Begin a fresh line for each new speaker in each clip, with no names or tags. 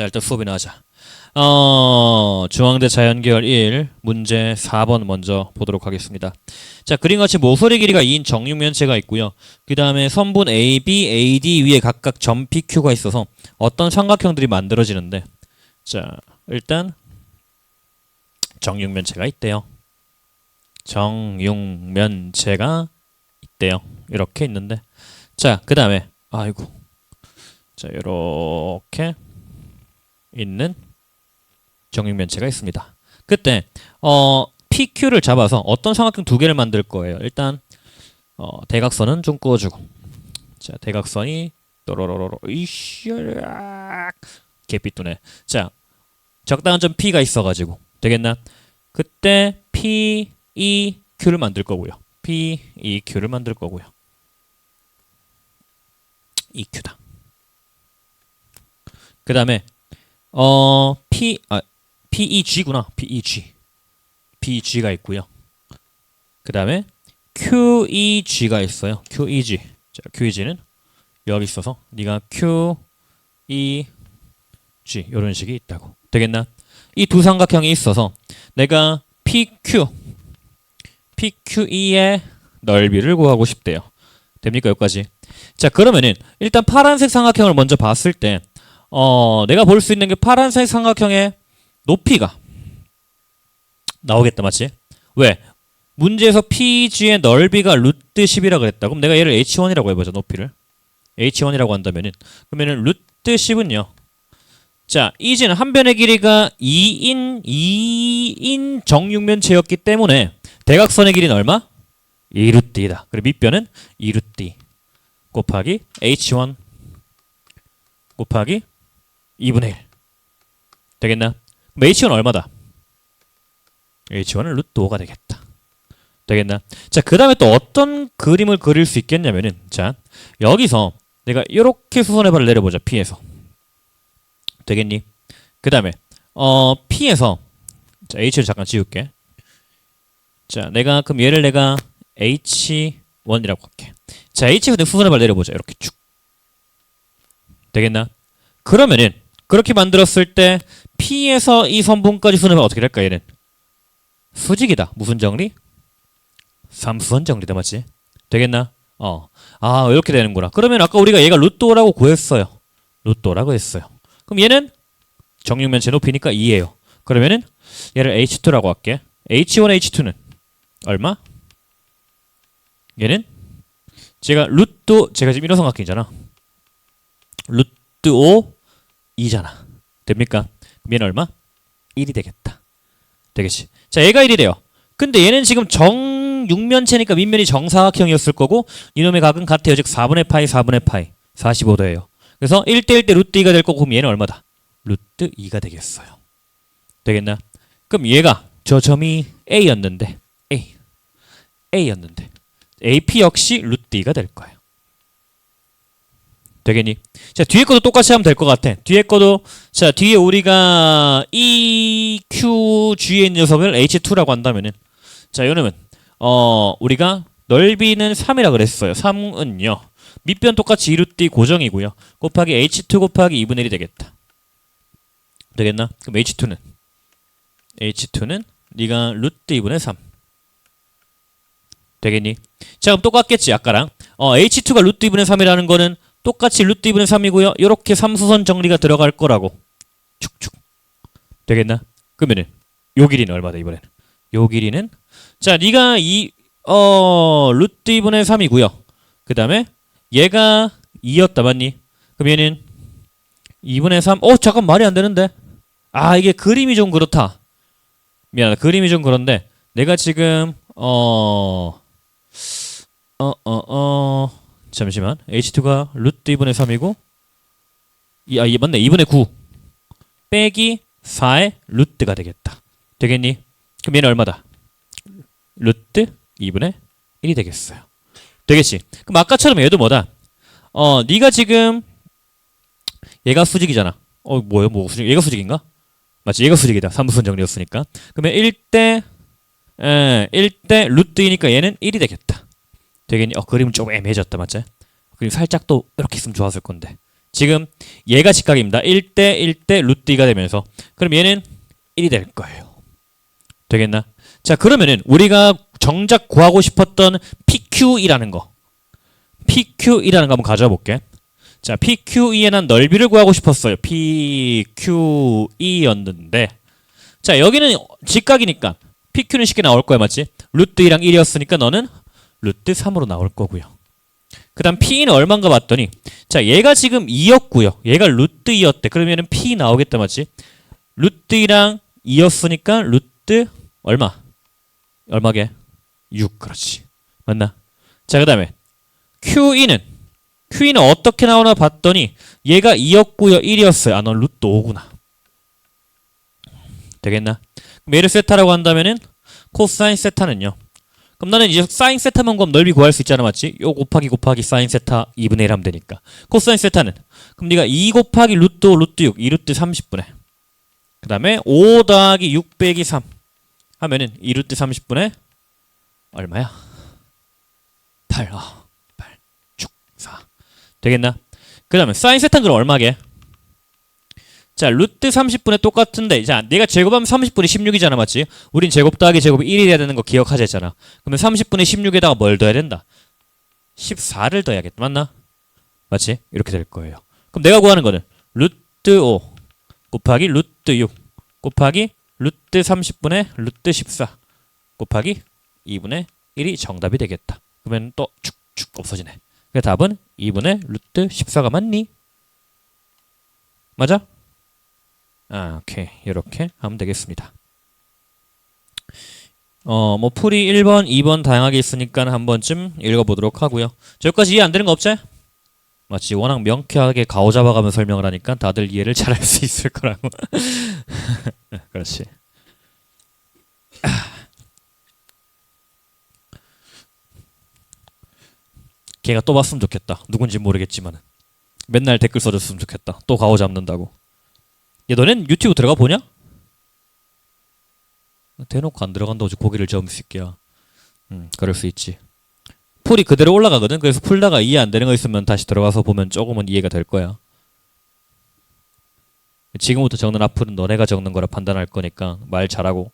자, 일단 수업이나 하자. 어, 중앙대 자연계열 1 문제 4번 먼저 보도록 하겠습니다. 자, 그림같이 모서리 길이가 2인 정육면체가 있고요. 그 다음에 선분 AB, AD 위에 각각 점 PQ가 있어서 어떤 삼각형들이 만들어지는데 자, 일단 정육면체가 있대요. 정육면체가 있대요. 이렇게 있는데 자, 그 다음에 아이고 자, 이렇게 있는 정육면체가 있습니다. 그때 어, PQ를 잡아서 어떤 삼각형 두 개를 만들 거예요. 일단 어, 대각선은 좀 그어주고 자 대각선이 또로로로로 이씨락 개삐뚜네. 자 적당한 점 P가 있어가지고 되겠나? 그때 P, E, Q를 만들 거고요. P, E, Q를 만들 거고요. EQ다. 그 다음에 어 P 아 PEG구나 PEG PEG가 있고요. 그 다음에 QEG가 있어요. QEG 자 QEG는 여기 있어서 네가 QEG 이런 식이 있다고 되겠나? 이 두 삼각형이 있어서 내가 PQ PQE의 넓이를 구하고 싶대요. 됩니까 여기까지? 자 그러면은 일단 파란색 삼각형을 먼저 봤을 때 어, 내가 볼 수 있는 게 파란색 삼각형의 높이가 나오겠다, 맞지? 왜? 문제에서 PG의 넓이가 루트 10이라 그랬다. 그럼 내가 얘를 H1이라고 해보자, 높이를. H1이라고 한다면은. 그러면은 루트 10은요. 자, 이제는 한 변의 길이가 2인, 2인 정육면체였기 때문에 대각선의 길이는 얼마? 2루트이다. 그리고 밑변은 2루트 곱하기 H1 곱하기 2분의 1 되겠나? 그럼 H1 얼마다? H1은 루트 5가 되겠다. 되겠나? 자, 그 다음에 또 어떤 그림을 그릴 수 있겠냐면은 자, 여기서 내가 이렇게 수선의 발을 내려보자. P에서. 되겠니? 그 다음에 어, P에서 자, H를 잠깐 지울게. 자, 내가 그럼 얘를 내가 H1이라고 할게. 자, H에서 내 수선의 발 내려보자. 이렇게 쭉. 되겠나? 그러면은 그렇게 만들었을 때 P에서 이 선분까지 수능하면 어떻게 될까 얘는? 수직이다. 무슨 정리? 삼수선 정리다 맞지? 되겠나? 어. 아 이렇게 되는구나. 그러면 아까 우리가 얘가 루트오라고 구했어요. 루트오라고 했어요. 그럼 얘는 정육면체 높이니까 2예요. 그러면은 얘를 H2라고 할게. H1, H2는 얼마? 얘는 제가 루트 제가 지금 이런 삼각형이잖아. 루트 5 2잖아. 됩니까? 얘는 얼마? 1이 되겠다. 되겠지. 자, 얘가 1이 돼요. 근데 얘는 지금 정육면체니까 밑면이 정사각형이었을 거고 이놈의 각은 같아요. 즉 4분의 파이 4분의 파이 45도예요. 그래서 1대1 대 루트 2가 될 거고 그럼 얘는 얼마다? 루트 2가 되겠어요. 되겠나? 그럼 얘가 저 점이 A였는데 A A였는데 AP 역시 루트 2가 될 거예요. 되겠니? 자 뒤에 것도 똑같이 하면 될 것 같아. 뒤에 것도 자 뒤에 우리가 EQG의 녀석을 H2라고 한다면은 자 이놈은 어 우리가 넓이는 3이라 그랬어요. 3은요 밑변 똑같이 2루트 고정이고요. 곱하기 H2 곱하기 2분의 1이 되겠다. 되겠나? 그럼 H2는 H2는 네가 루트 2분의 3 되겠니? 자 그럼 똑같겠지 아까랑 어 H2가 루트 2분의 3이라는 거는 똑같이 루트 2분의 3이고요. 이렇게 삼수선 정리가 들어갈 거라고. 축축. 되겠나? 그러면은 요 길이는 얼마다 이번에는? 요 길이는 자, 네가 이 어 루트 2분의 3이고요. 그다음에 얘가 2였다 맞니? 그럼 얘는 2분의 3. 어, 잠깐 말이 안 되는데. 아, 이게 그림이 좀 그렇다. 미안하다. 그림이 좀 그런데 내가 지금 어 어, 어, 어, 잠시만. H2가 루트 2분의 3이고, 이, 아, 이 맞네. 2분의 9. 빼기 4의 루트가 되겠다. 되겠니? 그럼 얘는 얼마다? 루트 2분의 1이 되겠어요. 되겠지? 그럼 아까처럼 얘도 뭐다? 어, 네가 지금 얘가 수직이잖아. 어, 뭐예요? 뭐 수직? 얘가 수직인가? 맞지? 얘가 수직이다. 삼수선 정리였으니까. 그러면 1대 에, 1대 루트 2니까 얘는 1이 되겠다. 되겠니? 어, 그림은 좀 애매해졌다, 맞지? 그림 살짝 또 이렇게 있으면 좋았을 건데 지금 얘가 직각입니다. 1대 1대 루트 2가 되면서 그럼 얘는 1이 될 거예요. 되겠나? 자 그러면은 우리가 정작 구하고 싶었던 PQ이라는 거 PQ이라는 거 한번 가져와 볼게. 자 PQE에 난 넓이를 구하고 싶었어요. PQE였는데 자 여기는 직각이니까 PQ는 쉽게 나올 거야 맞지? 루트 2랑 1이었으니까 너는 루트 3으로 나올 거고요. 그 다음 P는 얼마인가 봤더니 자 얘가 지금 2였고요. 얘가 루트 2였대. 그러면 은 P 나오겠다 맞지? 루트 2랑 2였으니까 루트 얼마? 얼마게? 6 그렇지. 맞나? 자 그 다음에 QE는 QE는 어떻게 나오나 봤더니 얘가 2였고요. 1이었어요. 아, 넌 루트 5구나. 되겠나? 그럼 얘를 세타라고 한다면은 코사인 세타는요. 그럼 나는 이제 사인 세타만 구하면 넓이 구할 수 있잖아 맞지? 요 곱하기 곱하기 사인 세타 2분의 1 하면 되니까 코사인 세타는 그럼 네가 2 곱하기 루트 5 루트 6 2 루트 30분의 그 다음에 5 더하기 6 빼기 3 하면은 2 루트 30분의 얼마야? 8 어, 8 축, 4 되겠나? 그 다음에 사인 세타는 그럼 얼마게? 자 루트 30분의 똑같은데 자 내가 제곱하면 30분의 16이잖아 맞지? 우린 제곱 더하기 제곱이 1이 돼야 되는 거 기억하자 했잖아 그러면 30분의 16에다가 뭘 더해야 된다? 14를 더해야겠다 맞나? 맞지? 이렇게 될 거예요 그럼 내가 구하는 거는 루트 5 곱하기 루트 6 곱하기 루트 30분의 루트 14 곱하기 2분의 1이 정답이 되겠다 그러면 또 쭉쭉 없어지네 그 답은 2분의 루트 14가 맞니? 맞아? 아, 오케이. 이렇게 하면 되겠습니다. 어, 뭐 풀이 1번, 2번 다양하게 있으니까 한 번쯤 읽어보도록 하고요. 저기까지 이해 안 되는 거 없지? 마치 워낙 명쾌하게 가오 잡아가며 설명을 하니까 다들 이해를 잘 할 수 있을 거라고. 그렇지. 걔가 또 봤으면 좋겠다. 누군지 모르겠지만 맨날 댓글 써줬으면 좋겠다. 또 가오 잡는다고. 야, 너넨 유튜브 들어가 보냐? 대놓고 안 들어간다고 지 고기를 저으면 새끼야. 음, 그럴 수 있지. 풀이 그대로 올라가거든. 그래서 풀다가 이해 안 되는 거 있으면 다시 들어가서 보면 조금은 이해가 될 거야. 지금부터 적는 앞으로는 너네가 적는 거라 판단할 거니까 말 잘하고.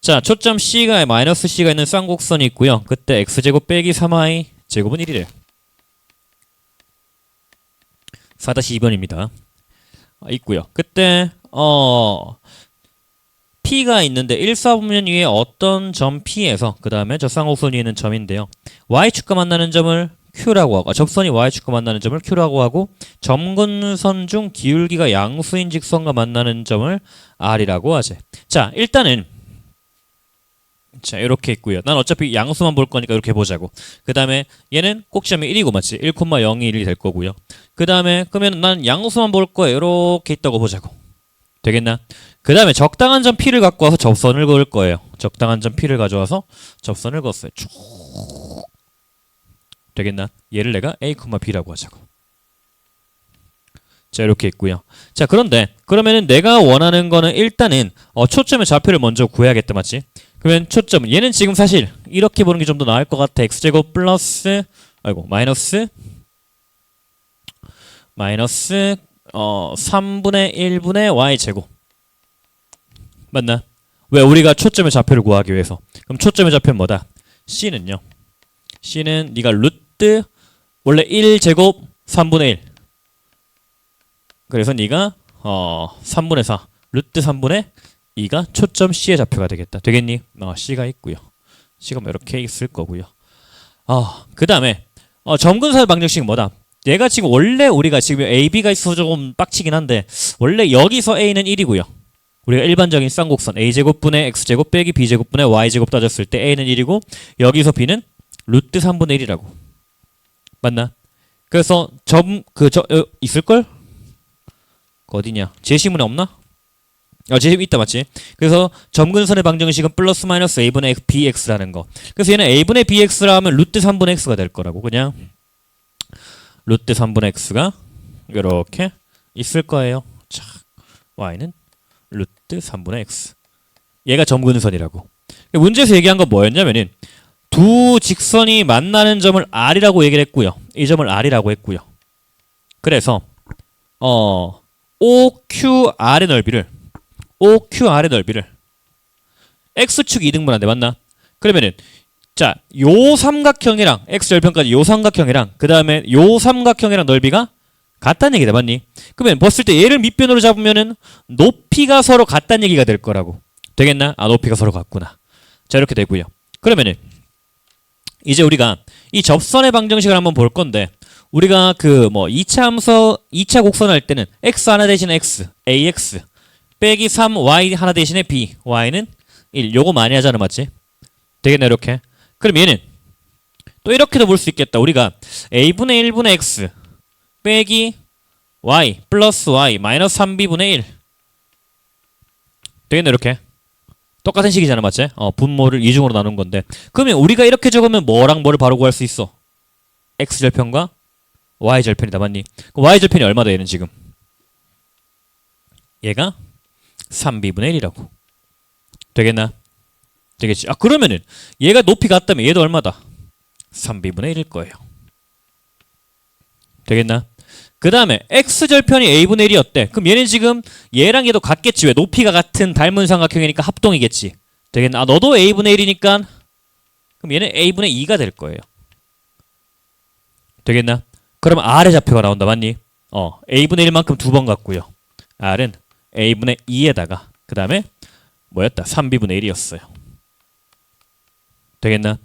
자, 초점 C가 마이너스 C가 있는 쌍곡선이 있고요. 그때 x제곱 빼기 3y 제곱은 1이래. 4-2번입니다. 있고요. 그때 어 P가 있는데 1사분면 위에 어떤 점 P에서 그 다음에 저 쌍곡선 위에 있는 점인데요. Y축과 만나는 점을 Q라고 하고 아, 접선이 Y축과 만나는 점을 Q라고 하고 점근선 중 기울기가 양수인 직선과 만나는 점을 R이라고 하지. 자 일단은 자 이렇게 있고요. 난 어차피 양수만 볼 거니까 이렇게 보자고. 그 다음에 얘는 꼭지점이 1이고 맞지? 1,0이 1이 될 거고요. 그 다음에 그러면 난 양수만 볼 거야. 이렇게 있다고 보자고. 되겠나? 그 다음에 적당한 점 P를 갖고 와서 접선을 그을 거예요. 적당한 점 P를 가져와서 접선을 그었어요. 쭉 되겠나? 얘를 내가 A, B라고 하자고. 자 이렇게 있고요. 자 그런데 그러면은 내가 원하는 거는 일단은 어, 초점의 좌표를 먼저 구해야겠다 맞지? 그러면 초점 얘는 지금 사실 이렇게 보는 게 좀 더 나을 것 같아. x제곱 플러스 아이고 마이너스 마이너스 어 3분의 1분의 y제곱 맞나? 왜 우리가 초점의 좌표를 구하기 위해서 그럼 초점의 좌표는 뭐다? c는요 c는 네가 루트 원래 1제곱 3분의 1 그래서 네가 어 3분의 4 루트 3분의 2가 초점 C의 좌표가 되겠다. 되겠니? 어, C가 있고요. C가 뭐 이렇게 있을 거고요. 어, 그 다음에 어, 점근사의 방정식은 뭐다? 얘가 지금 원래 우리가 지금 A, B가 있어서 조금 빡치긴 한데 원래 여기서 A는 1이고요. 우리가 일반적인 쌍곡선 A제곱분의 X제곱 빼기 B제곱분의 Y제곱 따졌을 때 A는 1이고 여기서 B는 루트 3분의 1이라고. 맞나? 그래서 점, 그, 저, 어, 있을걸? 어디냐? 제시문에 없나? 어, 제시 있다 맞지? 그래서 점근선의 방정식은 플러스 마이너스 a분의 bx라는 거. 그래서 얘는 a분의 bx라 하면 루트 3분의 x가 될 거라고 그냥 루트 3분의 x가 이렇게 있을 거예요. 자, y는 루트 3분의 x. 얘가 점근선이라고. 문제에서 얘기한 건 뭐였냐면은 두 직선이 만나는 점을 r이라고 얘기를 했고요. 이 점을 r이라고 했고요. 그래서 어 OQR의 넓이를 OQR의 넓이를 x축 2등분한데 맞나? 그러면은 자, 요 삼각형이랑 x 절편까지 요 삼각형이랑 그 다음에 요 삼각형이랑 넓이가 같다는 얘기다 맞니? 그러면 봤을 때 얘를 밑변으로 잡으면은 높이가 서로 같다는 얘기가 될 거라고 되겠나? 아 높이가 서로 같구나 자 이렇게 되고요 그러면은 이제 우리가 이 접선의 방정식을 한번 볼 건데 우리가 그 뭐 2차 함수 2차 곡선 할 때는 x 하나 대신에 x ax 빼기 3y 하나 대신에 b y는 1 요거 많이 하잖아 맞지? 되겠네 이렇게 그럼 얘는 또 이렇게도 볼 수 있겠다 우리가 a분의 1분의 x 빼기 y 플러스 y 마이너스 3b분의 1 되겠네 이렇게 똑같은 식이잖아 맞지? 어 분모를 이중으로 나눈 건데 그러면 우리가 이렇게 적으면 뭐랑 뭐를 바로 구할 수 있어? x 절편과 y 절편이다 맞니? 그 y 절편이 얼마 다 얘는 지금? 얘가 3b분의 1이라고 되겠나? 되겠지? 아 그러면은 얘가 높이 같다면 얘도 얼마다? 3b분의 1일 거예요 되겠나? 그 다음에 x절편이 a분의 1이었대 그럼 얘는 지금 얘랑 얘도 같겠지 왜 높이가 같은 닮은 삼각형이니까 합동이겠지 되겠나? 아 너도 a분의 1이니까 그럼 얘는 a분의 2가 될 거예요 되겠나? 그럼 r의 좌표가 나온다 맞니? 어 a분의 1만큼 두 번 같고요 r은 a분의 2에다가 그 다음에 뭐였다? 3b분의 1이었어요 되겠나?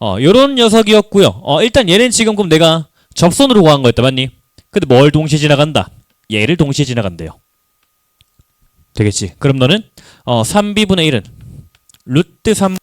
어 요런 녀석이었고요 어 일단 얘는 지금 그럼 내가 접선으로 구한 거였다 맞니? 근데 뭘 동시에 지나간다? 얘를 동시에 지나간대요. 되겠지? 그럼 너는 어 3b분의 1은 루트 3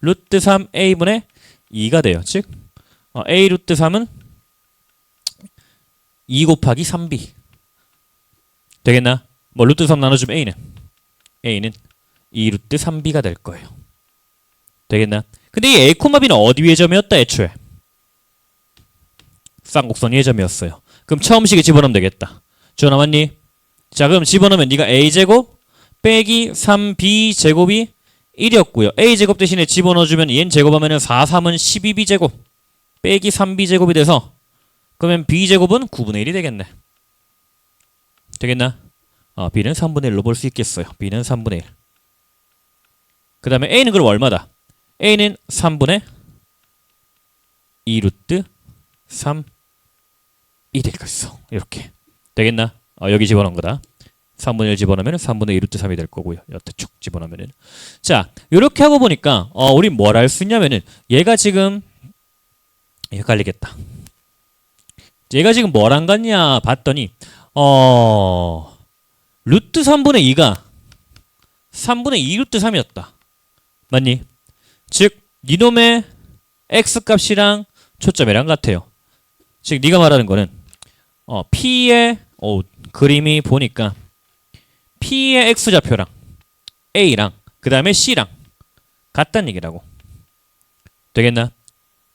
루트 3 a분의 2가 돼요. 즉 어, a 루트 3은 2 곱하기 3b 되겠나? 뭐 루트 3 나눠주면 a는 a는 2 루트 3b가 될 거예요. 되겠나? 근데 이 a, b는 어디 위의 점이었다 애초에? 쌍곡선 위의 점이었어요. 그럼 처음 식에 집어넣으면 되겠다. 주어 맞니? 자 그럼 집어넣으면 네가 a제곱 빼기 3b제곱이 1이었고요. a제곱 대신에 집어넣어주면 얘는 제곱하면 4, 3은 12b제곱 빼기 3b제곱이 돼서 그러면 b제곱은 9분의 1이 되겠네. 되겠나? 어, b는 3분의 1로 볼 수 있겠어요. b는 3분의 1. 그 다음에 a는 그럼 얼마다? a는 3분의 2 루트 3 이될 것이어 이렇게 되겠나? 어, 여기 집어넣은 거다. 3분의 1 집어넣으면 3분의 2 루트 3이 될 거고요. 여태 쭉 집어넣으면은 자 이렇게 하고 보니까 어, 우리 뭘할수 있냐면은 얘가 지금 헷갈리겠다. 얘가 지금 뭐랑 같냐 봤더니 어 루트 3분의 2가 3분의 2 루트 3이었다. 맞니? 즉 니놈의 x 값이랑 초점이랑 같아요. 즉 네가 말하는 거는 어, P의 어, 그림이 보니까 P의 X 좌표랑 A랑 그 다음에 C랑 같다는 얘기라고 되겠나?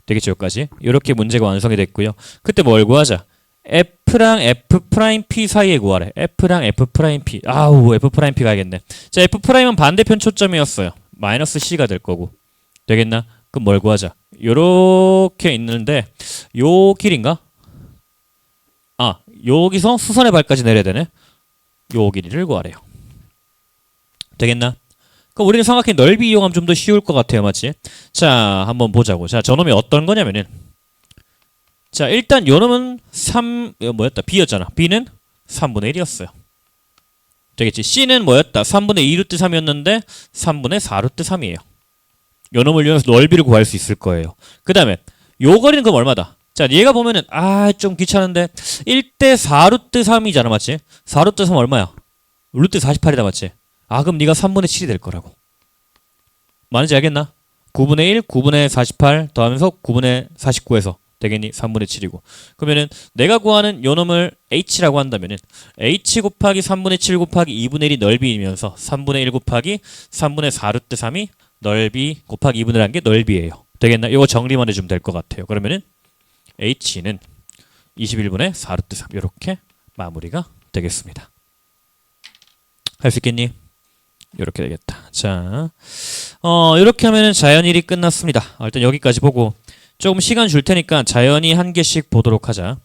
되겠죠 여기까지 이렇게 문제가 완성이 됐고요 그때 뭘 구하자 F랑 F 프라임 P 사이에 구하래. F랑 F 프라임 P. 아우 F 프라임 P 가야겠네. 자 F 프라임은 반대편 초점이었어요. 마이너스 C가 될 거고. 되겠나? 그럼 뭘 구하자? 요렇게 있는데 요 길인가? 아 여기서 수선의 발까지 내려야 되네. 요 길이를 구하래요. 되겠나? 그럼 우리는 삼각형 넓이 이용하면 좀 더 쉬울 것 같아요 맞지? 자 한번 보자고. 자 저놈이 어떤 거냐면은 자 일단 요놈은 3 이거 뭐였다 b였잖아 b는 3분의 1이었어요 되겠지 c는 뭐였다 3분의 2루트 3이었는데 3분의 4루트 3이에요 요놈을 이용해서 넓이를 구할 수 있을 거예요 그 다음에 요 거리는 그럼 얼마다? 자, 얘가 보면은 아, 좀 귀찮은데 1대 4루트 3이잖아, 맞지? 4루트 3 얼마야? 루트 48이다, 맞지? 아, 그럼 네가 3분의 7이 될 거라고. 많은지 알겠나? 9분의 1, 9분의 48 더하면서 9분의 49에서 되겠니? 3분의 7이고. 그러면은 내가 구하는 요 놈을 h라고 한다면은 h 곱하기 3분의 7 곱하기 2분의 1이 넓이이면서 3분의 1 곱하기 3분의 4 루트 3이 넓이 곱하기 2분의 1한 게 넓이에요. 되겠나? 이거 정리만 해주면 될 것 같아요. 그러면은 h는 21분의 4 루트 3 이렇게 마무리가 되겠습니다. 할 수 있겠니? 이렇게 되겠다. 자, 어 이렇게 하면은 자연일이 끝났습니다. 어, 일단 여기까지 보고 조금 시간 줄 테니까 자연이 한 개씩 보도록 하자.